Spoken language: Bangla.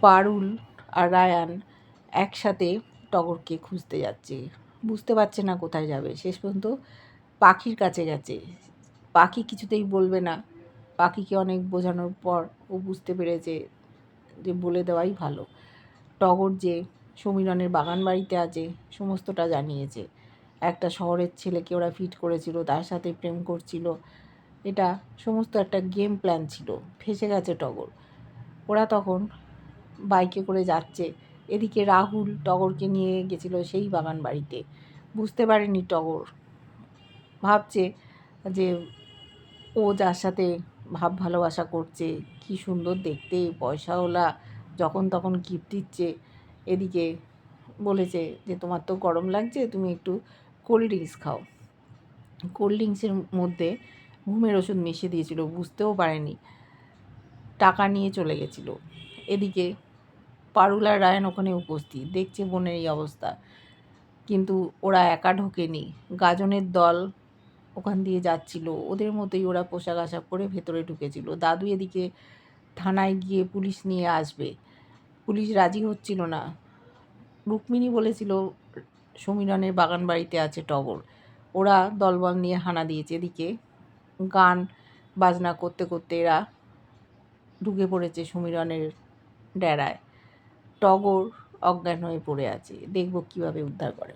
পারুল আর রায়ান একসাথে টগরকে খুঁজতে যাচ্ছে। বুঝতে পারছে না কোথায় যাবে। শেষ পর্যন্ত পাখির কাছে গেছে। পাখি কিছুতেই বলবে না। পাখিকে অনেক বোঝানোর পর ও বুঝতে পেরেছে যে বলে দেওয়াই ভালো। টগর যে সমীরনের বাগান বাড়িতে আছে, সমস্তটা জানিয়েছে। একটা শহরের ছেলেকে ওরা ফিট করেছিল, তার সাথে প্রেম করছিল। এটা সমস্ত একটা গেম প্ল্যান ছিল। ফেসে গেছে টগর। ওরা তখন বাইকে করে যাচ্ছে। এদিকে রাহুল টগরকে নিয়ে গেছিল সেই বাগান বাড়িতে। বুঝতে পারেনি টগর। ভাবছে যে ও যার সাথে ভাব ভালোবাসা করছে, কি সুন্দর দেখতে, পয়সাওয়ালা, যখন তখন গিফট দিচ্ছে। এদিকে বলেছে যে, তোমার তো গরম লাগছে, তুমি একটু কোল্ড ড্রিঙ্কস খাও। কোল্ড ড্রিঙ্কসের মধ্যে ঘুমের ওষুধ মিশিয়ে দিয়েছিল, বুঝতেও পারেনি। টাকা নিয়ে চলে গেছিল। এদিকে পারুল রায়ন ওখানে উপস্থিত। দেখছে বোনের এই অবস্থা। কিন্তু ওরা একা ঢোকেনি। গাজনের দল ওখান দিয়ে যাচ্ছিল। ওদের মতোই ওরা পোশাক আশাক করে ভেতরে ঢুকেছিল। দাদু এদিকে থানায় গিয়ে পুলিশ নিয়ে আসবে। পুলিশ রাজি হচ্ছিল না। রুক্মিণী বলেছিল, সমীরনের বাগান বাড়িতে আছে টগর। ওরা দলবল নিয়ে হানা দিয়েছে। এদিকে গান বাজনা করতে করতে এরা ঢুকে পড়েছে সমীরনের ডেরায়। টগর অজ্ঞান হয়ে পড়ে আছে। দেখব কীভাবে উদ্ধার করে।